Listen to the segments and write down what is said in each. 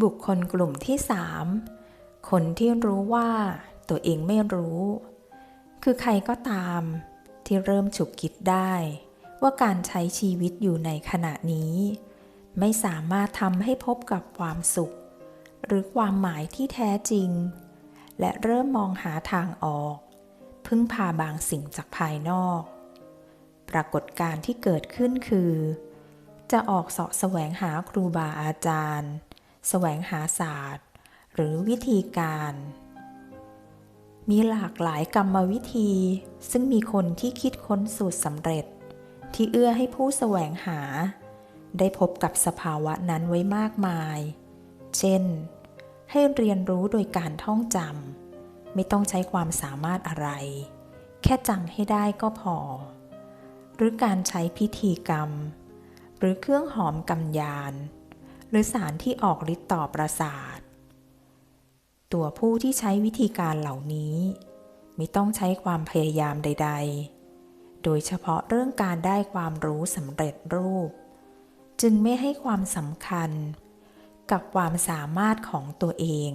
บุคคลกลุ่มที่สามคนที่รู้ว่าตัวเองไม่รู้ คือใครก็ตามที่เริ่มฉุกคิดได้ ว่าการใช้ชีวิตอยู่ในขณะนี้ ไม่สามารถทำให้พบกับความสุข หรือความหมายที่แท้จริง และเริ่มมองหาทางออก พึ่งพาบางสิ่งจากภายนอก ปรากฏการณ์ที่เกิดขึ้นคือ จะออกเสาะแสวงหาครูบาอาจารย์ แสวงหาศาสตร์ หรือวิธีการ มีหลากหลายกรรมวิธี ซึ่งมีคนที่คิดค้นสูตรสำเร็จ ที่เอื้อให้ผู้แสวงหา ได้พบกับสภาวะนั้นไว้มากมาย เช่น ให้เรียนรู้โดยการท่องจำไม่ต้องใช้ความสามารถอะไร แค่จำให้ได้ก็พอ หรือการใช้พิธีกรรม หรือเครื่องหอมกำยาน หรือสารที่ออกฤทธิ์ต่อประสาท ตัวผู้ที่ใช้วิธีการเหล่านี้ไม่ต้องใช้ความพยายามใด ๆ โดยเฉพาะเรื่องการได้ความรู้สำเร็จรูป จึงไม่ให้ความสำคัญ กับความสามารถของตัวเอง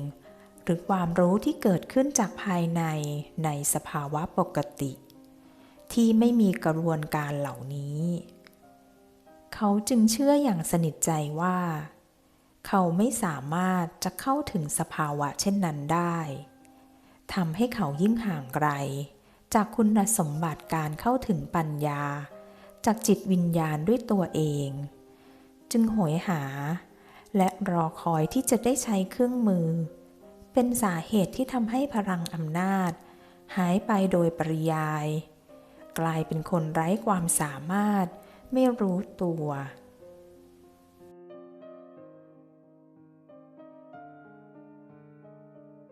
หรือความรู้ที่เกิดขึ้นจากภายในในสภาวะปกติ ที่ไม่มีกระบวนการเหล่านี้ เขาจึงเชื่ออย่างสนิทใจว่า เขาไม่สามารถจะเข้าถึงสภาวะเช่นนั้นได้ทำให้เขายิ่งห่างไกล จากคุณสมบัติการเข้าถึงปัญญา จากจิตวิญญาณด้วยตัวเอง จึงโหยหา และรอคอยที่จะได้ใช้เครื่องมือ เป็นสาเหตุที่ทำให้พลังอำนาจ หายไปโดยปริยาย กลายเป็นคนไร้ความสามารถไม่รู้ตัว